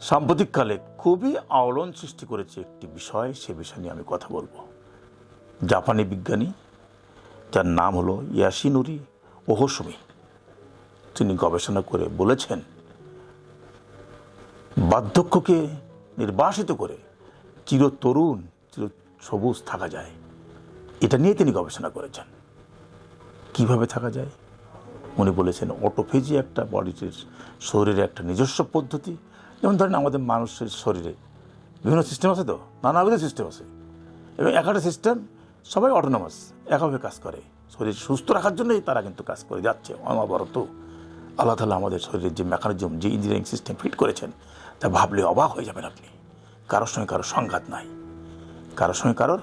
সাম্প্রতিককালে খুবই আলোড়ন সৃষ্টি করেছে একটি বিষয়, সে বিষয় নিয়ে আমি কথা বলব। জাপানি বিজ্ঞানী, যার নাম হলো ইয়াসিনুরি ওহসুমি। তিনি গবেষণা করে বলেছেন, বার্ধক্যকে নির্বাসিত করে চির তরুণ চির সবুজ থাকা যায়। এটা নিয়ে তিনি গবেষণা করেছেন। কীভাবে থাকা যায়? উনি বলেছেন, অটোফেজি একটা বডিটির শরীরের একটা নিজস্ব পদ্ধতি যেমন ধরেন আমাদের মানুষের শরীরে বিভিন্ন সিস্টেম আছে তো, নানাবিধ সিস্টেম আছে। এবং এক একটা সিস্টেম সবাই অটোনমাস একাভাবে কাজ করে। শরীর সুস্থ রাখার জন্যই তারা কিন্তু কাজ করে যাচ্ছে। অনবরত আল্লাহ তালা আমাদের শরীরের যে মেকানিজম যে ইঞ্জিনিয়ারিং সিস্টেম ফিট করেছেন, তা ভাবলে অবাক হয়ে যাবেন আপনি। কারোর সঙ্গে কারোর সংঘাত নাই। কারোর সঙ্গে কারোর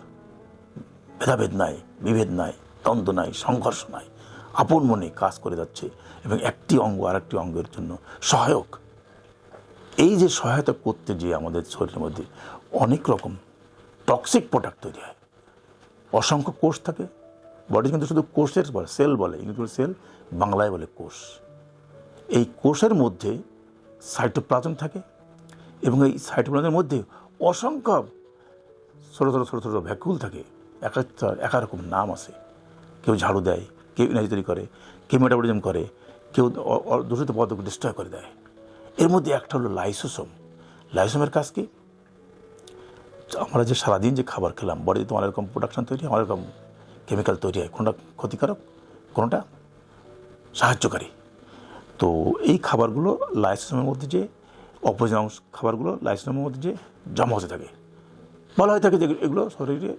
ভেদাভেদ নাই, বিভেদ নাই, দ্বন্দ্ব নাই, সংঘর্ষ নাই। আপন মনে কাজ করে যাচ্ছে এবং একটি অঙ্গ আর একটি অঙ্গের জন্য সহায়ক। এই যে সহায়তা করতে গিয়ে আমাদের শরীরের মধ্যে অনেক রকম টক্সিক প্রোডাক্ট তৈরি হয়। অসংখ্য কোষ থাকে। বডি কিন্তু শুধু কোষের বলে সেল বলে ইংরেজি সেল বাংলায় বলে কোষ। এই কোষের মধ্যে সাইটোপ্লাজম থাকে এবং এই সাইটোপ্লাজমের মধ্যে অসংখ্য ছোটো ছোটো ছোটো ছোটো ভ্যাকুল থাকে। এক এক রকম নাম আছে। কেউ ঝাড়ু দেয়, কেউ এনার্জি তৈরি করে, কেউ মেটাবলিজম করে, কেউ দূষিত পদার্থকে ডিস্ট্রয় করে দেয়। এর মধ্যে একটা হলো লাইসোসোম। লাইসোমের কাজ কি? আমরা যে সারাদিন যে খাবার খেলাম বডিতে অনেক রকম প্রোডাকশন তৈরি হয় অনেক রকম কেমিক্যাল তৈরি হয়, কোনোটা ক্ষতিকারক, কোনোটা? সাহায্যকারী। তো এই খাবারগুলো লাইসোসোমের মধ্যে যে অপোজিট অংশ খাবারগুলো লাইসোসোমের মধ্যে যে জমা হতে থাকে। বলা হয়ে থাকে যে এগুলো শরীরে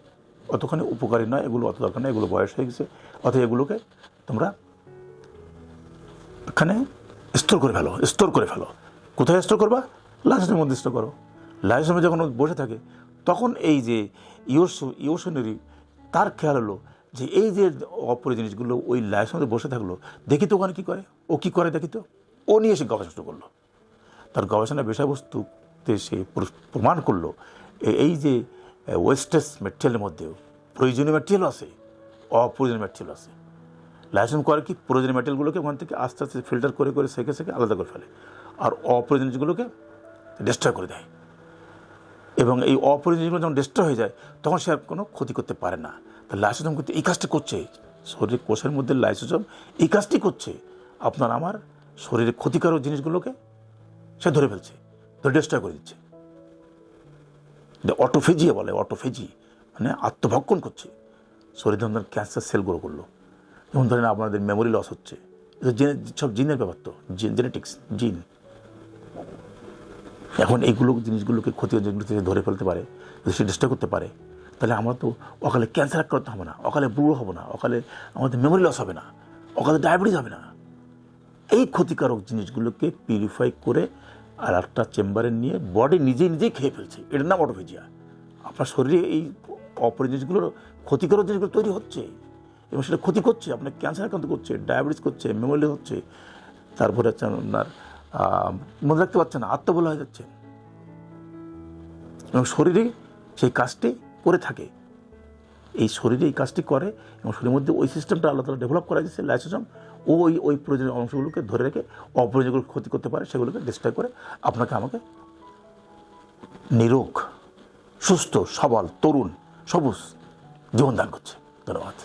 অতখানি উপকারী নয়, এগুলো অত দরকার নয়, এগুলো বয়স হয়ে গেছে অথবা এগুলোকে তোমরা এখানে স্টোর করে ফেলো, স্টোর করে ফেলো। কোথায় স্টোর করবা? লাইসেন্সের মধ্যে স্টোর করো। লাইসেন্সে যখন বসে থাকে, তখন এই যে ইয়োস ইয়োশনারি তার খেয়াল হলো যে এই যে অপরে জিনিসগুলো ওই লাইসেন্সে বসে থাকল, দেখি তো ওখানে কী করে? ও কী করে দেখি তো? ও নিয়ে এসে গবেষণা শুরু করল। তার গবেষণার বিষয়বস্তুতে সে প্রমাণ করল এই যে ওয়েস্টেজ ম্যাটেরিয়ালের মধ্যেও প্রয়োজনীয় ম্যাটেরিয়াল আছে, অপ্রয়োজনীয় ম্যাটেরিয়াল আছে। লাইসেন্স করে কি প্রয়োজনীয় ম্যাটেরিয়ালগুলোকে ওখান থেকে আস্তে আস্তে ফিল্টার করে করে সেকে সেকে আলাদা করে ফেলে। আর অপ্রয়োজনীয় জিনিসগুলোকে ডিস্ট্রয় করে দেয়। এবং এই অপ্রয়োজনীয় যখন ডিস্ট্রয় হয়ে যায়, তখন সে আর কোনো ক্ষতি করতে পারে না। তা লাইসোজম কিন্তু এই কাজটা করছে, শরীরের কোষের মধ্যে লাইসোজম এই কাজটি করছে, আপনার আমার শরীরের ক্ষতিকারক জিনিসগুলোকে সে ধরে ফেলছে, ধরে ডিস্ট্রয় করে দিচ্ছে। অটোফেজি বলে অটোফেজি মানে আত্মভক্ষণ করছে। শরীর ধরেন ক্যান্সার সেলগুলো করল যেমন ধরেন আপনাদের মেমোরি লস হচ্ছে। সব জিনের ব্যাপার তো। জেনেটিক্স জিন এখন এইগুলো জিনিসগুলোকে ক্ষতি যেগুলো থেকে ধরে ফেলতে পারে, যদি সে করতে পারে, তাহলে আমরা তো অকালে ক্যান্সার আক্রান্ত হবে না, অকালে বুড়ো হবে না, অকালে আমাদের মেমোরি লস হবে না, অকালে ডায়াবেটিস হবে না। এই ক্ষতিকারক জিনিসগুলোকে পিউরিফাই করে আর একটা চেম্বারে নিয়ে বডি নিজেই নিজেই খেয়ে ফেলছে। এটার নাম অটোফেজিয়া। আপনার শরীরে এই অপরিক জিনিসগুলো ক্ষতিকারক জিনিসগুলো তৈরি হচ্ছে। এবং সেটা ক্ষতি করছে, আপনার ক্যান্সার আক্রান্ত করছে ডায়াবেটিস করছে মেমোরি হচ্ছে তারপরে হচ্ছে আপনার মনে রাখতে পারছে না, আত্মবল হয়ে যাচ্ছে। এবং শরীরে সেই কাজটি করে থাকে। এই শরীরে এই কাজটি করে এবং শরীরের মধ্যে ওই সিস্টেমটা আল্লাহ তালা ডেভেলপ করা গেছে লাইসোজম ও ওই ওই প্রয়োজনীয় অংশগুলোকে ধরে রেখে অপ্রয়োজনীয়গুলো ক্ষতি করতে পারে, সেগুলোকে ডিস্ট্রয় করে আপনাকে আমাকে নিরোগ, সুস্থ, সবল, তরুণ, সবুজ জীবন দান করছে। ধন্যবাদ।